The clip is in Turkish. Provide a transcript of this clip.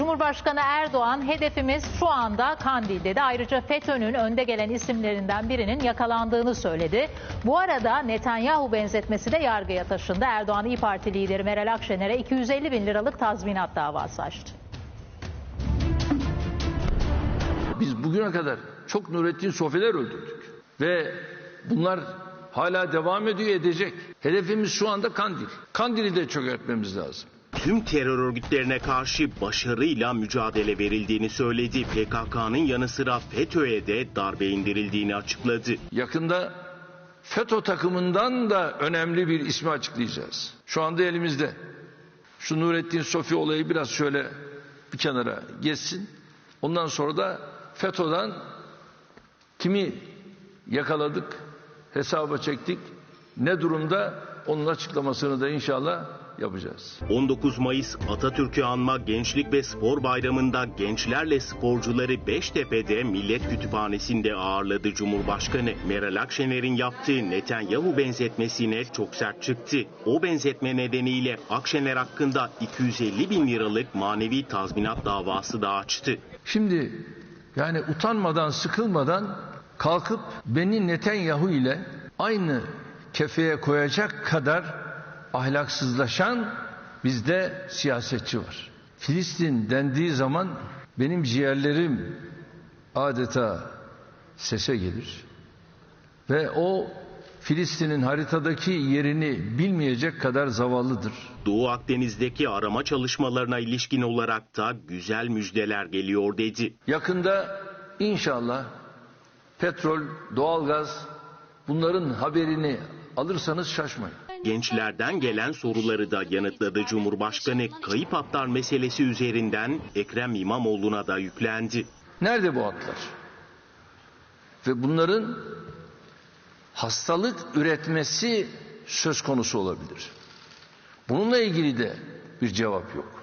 Cumhurbaşkanı Erdoğan hedefimiz şu anda Kandil dedi. Ayrıca FETÖ'nün önde gelen isimlerinden birinin yakalandığını söyledi. Bu arada Netanyahu benzetmesi de yargıya taşındı. Erdoğan İyi Parti lideri Meral Akşener'e 250 bin liralık tazminat davası açtı. Biz bugüne kadar çok Nurettin Sofiler öldürdük. Ve bunlar hala devam ediyor edecek. Hedefimiz şu anda Kandil. Kandil'i de çökertmemiz lazım. Tüm terör örgütlerine karşı başarıyla mücadele verildiğini söyledi. PKK'nın yanı sıra FETÖ'ye de darbe indirildiğini açıkladı. Yakında FETÖ takımından da önemli bir ismi açıklayacağız. Şu anda elimizde. Şu Nurettin Sofi olayı biraz şöyle bir kenara geçsin. Ondan sonra da FETÖ'den kimi yakaladık, hesaba çektik, ne durumda onun açıklamasını da inşallah yapacağız. 19 Mayıs Atatürk'ü anma Gençlik ve Spor Bayramı'nda gençlerle sporcuları Beştepe'de Millet Kütüphanesi'nde ağırladı Cumhurbaşkanı. Meral Akşener'in yaptığı Netanyahu benzetmesine çok sert çıktı. O benzetme nedeniyle Akşener hakkında 250 bin liralık manevi tazminat davası da açtı. Şimdi yani utanmadan, sıkılmadan kalkıp beni Netanyahu ile aynı kefeye koyacak kadar ahlaksızlaşan bizde siyasetçi var. Filistin dendiği zaman benim ciğerlerim adeta sese gelir. Ve o Filistin'in haritadaki yerini bilmeyecek kadar zavallıdır. Doğu Akdeniz'deki arama çalışmalarına ilişkin olarak da güzel müjdeler geliyor dedi. Yakında inşallah petrol, doğalgaz bunların haberini alırsanız şaşmayın. Gençlerden gelen soruları da yanıtladı Cumhurbaşkanı. Kayıp atlar meselesi üzerinden Ekrem İmamoğlu'na da yüklendi. Nerede bu atlar? Ve bunların hastalık üretmesi söz konusu olabilir. Bununla ilgili de bir cevap yok.